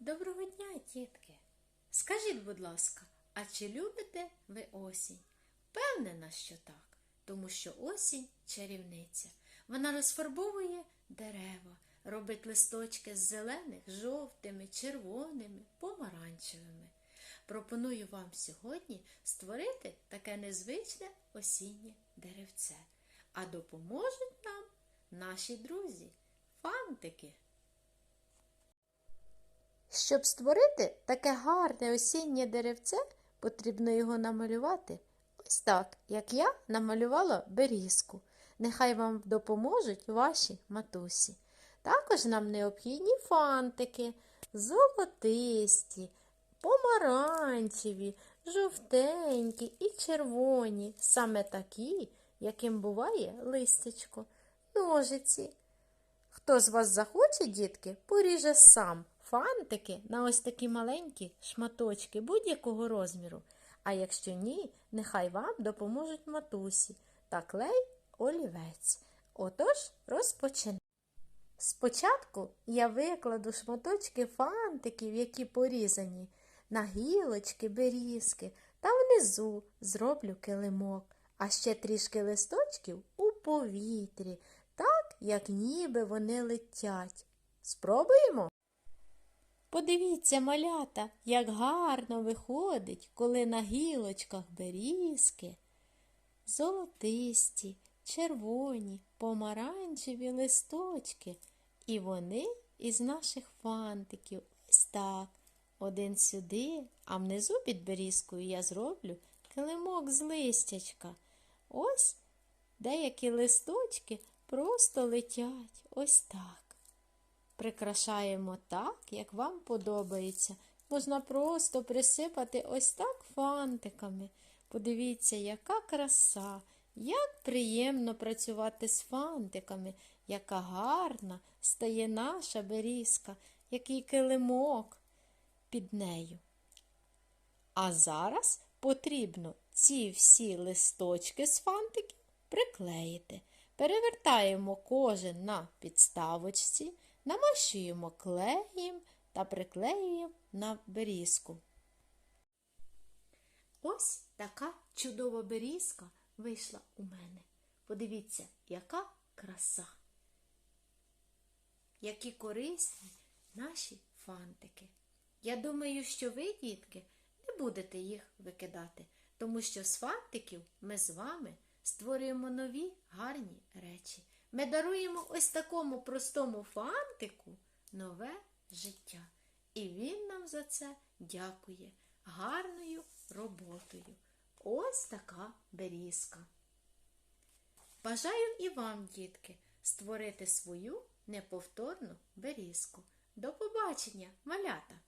Доброго дня, дітки! Скажіть, будь ласка, а чи любите ви осінь? Впевнена, що так, тому що осінь чарівниця. Вона розфарбовує дерева, робить листочки з зелених, жовтими, червоними, помаранчевими. Пропоную вам сьогодні створити таке незвичне осіннє деревце. А допоможуть нам наші друзі, фантики. Щоб створити таке гарне осіннє деревце, потрібно його намалювати ось так, як я намалювала берізку. Нехай вам допоможуть ваші матусі. Також нам необхідні фантики, золотисті, помаранчеві, жовтенькі і червоні, саме такі, яким буває листячко, ножиці. Хто з вас захоче, дітки, поріже сам фантики на ось такі маленькі шматочки будь-якого розміру. А якщо ні, нехай вам допоможуть матусі та клей олівець. Отож, розпочнемо. Спочатку я викладу шматочки фантиків, які порізані, на гілочки, берізки, та внизу зроблю килимок, а ще трішки листочків у повітрі, так, як ніби вони летять. Спробуємо? Подивіться, малята, як гарно виходить, коли на гілочках берізки золотисті, червоні, помаранчеві листочки. І вони із наших фантиків. Ось так. Один сюди, а внизу під берізкою я зроблю килимок з листячка. Ось деякі листочки просто летять. Ось так. Прикрашаємо так, як вам подобається. Можна просто присипати ось так фантиками. Подивіться, яка краса, як приємно працювати з фантиками, яка гарна стає наша берізка, який килимок під нею. А зараз потрібно ці всі листочки з фантиків приклеїти. Перевертаємо кожен на підставочці, намащуємо клеєм та приклеюємо на берізку. Ось така чудова берізка вийшла у мене. Подивіться, яка краса. Які корисні наші фантики. Я думаю, що ви, дітки, не будете їх викидати, тому що з фантиків ми з вами створюємо нові гарні речі. Ми даруємо ось такому простому фантику нове життя. І він нам за це дякує гарною роботою. Ось така берізка. Бажаю і вам, дітки, створити свою неповторну берізку. До побачення, малята!